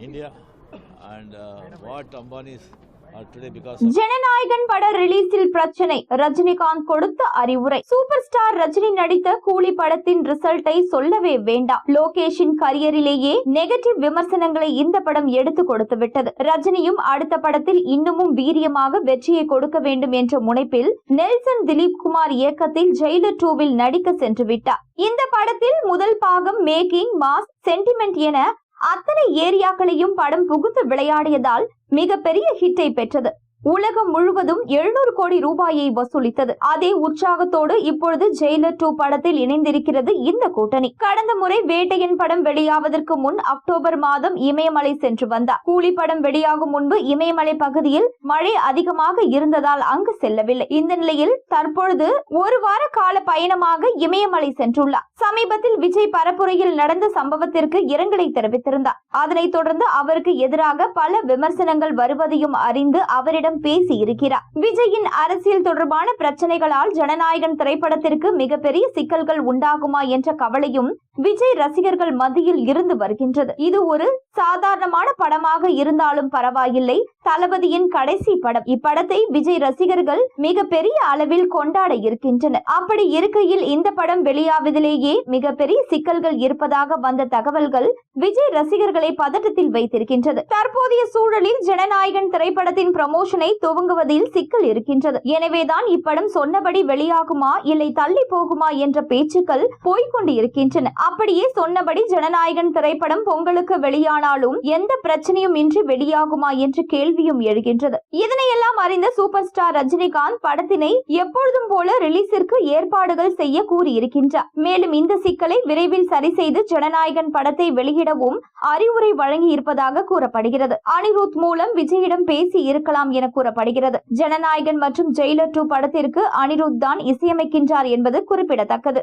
India. And uh, what Ambani's are uh, today because of Jananayagan பட ரிலீஸில் பிரச்சனை. ரஜினிகாந்த் கொடுத்த அறிவுரை. சூப்பர் ஸ்டார் ரஜினி நடித்த கூலி படத்தின் ரிசல்ட்டை சொல்லவே வேண்டாம். லோகேஷின் கரியரிலேயே நெகட்டிவ் விமர்சனங்களை இந்த படம் எடுத்து கொடுத்து விட்டது. ரஜினியும் அடுத்த படத்தில் இன்னமும் வீரியமாக வெற்றியை கொடுக்க வேண்டும் என்ற முனைப்பில் நெல்சன் திலீப் குமார் இயக்கத்தில் ஜெயிலர் டூவில் நடிக்க சென்று விட்டார். இந்த படத்தில் முதல் பாகம் மேக்கிங் மாஸ் சென்டிமெண்ட் என அத்தனை ஏரியாக்களையும் படம் புகுத்து விளையாடியதால் மிகப்பெரிய ஹிட்டை பெற்றது. உலகம் முழுவதும் எழுநூறு கோடி ரூபாயை வசூலித்தது. அதே உற்சாகத்தோடு இப்பொழுது ஜெயிலர் டூ படத்தில் இணைந்திருக்கிறது இந்த கூட்டணி. கடந்த முறை வேட்டையன் படம் வெளியாவதற்கு முன் அக்டோபர் மாதம் இமயமலை சென்று வந்தார். கூலி படம் வெளியாகும் முன்பு இமயமலை பகுதியில் மழை அதிகமாக இருந்ததால் அங்கு செல்லவில்லை. இந்த நிலையில் தற்பொழுது ஒரு வார கால பயணமாக இமயமலை சென்றுள்ளார். சமீபத்தில் விஜய் பரப்புரையில் நடந்த சம்பவத்திற்கு இரங்கலை தெரிவித்திருந்தார். அதனைத் தொடர்ந்து அவருக்கு எதிராக பல விமர்சனங்கள் வருவதையும் அறிந்து அவரிடம் பேசி இருக்கிறார் விஜயின் அரசியல் தொடர்பான பிரச்சனைகளால் ஜனநாயகன் திரைப்படத்திற்கு மிகப்பெரிய சிக்கல்கள் உண்டாகுமா என்ற கவலையும் விஜய் ரசிகர்கள் மத்தியில் இருந்து வருகின்றது. இது ஒரு சாதாரணமான படமாக இருந்தாலும் பரவாயில்லை. தளபதியின் கடைசி படம். இப்படத்தை விஜய் ரசிகர்கள் மிக பெரிய அளவில் கொண்டாட இருக்கின்றனர். அப்படி இருக்கையில் இந்த படம் வெளியாவதிலேயே மிகப்பெரிய சிக்கல்கள் இருப்பதாக வந்த தகவல்கள் விஜய் ரசிகர்களை பதட்டத்தில் வைத்திருக்கின்றது. தற்போதைய சூழலில் ஜனநாயகன் திரைப்படத்தின் ப்ரமோஷனை துவங்குவதில் சிக்கல் இருக்கின்றது. எனவேதான் இப்படம் சொன்னபடி வெளியாகுமா இல்லை தள்ளி போகுமா என்ற பேச்சுக்கள் போய்கொண்டு இருக்கின்றன அப்படியே சொன்னபடி ஜனநாயகன் திரைப்படம் பொங்கலுக்கு வெளியானாலும் எந்த பிரச்சனையும் இன்றி வெளியாகுமா என்ற கேள்வியும் எழுகின்றது. இதனையெல்லாம் அறிந்த சூப்பர் ஸ்டார் ரஜினிகாந்த் படத்தினை எப்பொழுதும் போல ரிலீஸிற்கு ஏற்பாடுகள் செய்ய கூறியிருக்கின்றார். மேலும் இந்த சிக்கலை விரைவில் சரி செய்து ஜனநாயகன் படத்தை வெளியிடவும் அறிவுரை வழங்கி இருப்பதாக கூறப்படுகிறது. அனிருத் மூலம் விஜயிடம் பேசி இருக்கலாம் என கூறப்படுகிறது. ஜனநாயகன் மற்றும் ஜெயிலர் டூ படத்திற்கு அனிருத் தான் இசையமைக்கின்றார் என்பது குறிப்பிடத்தக்கது.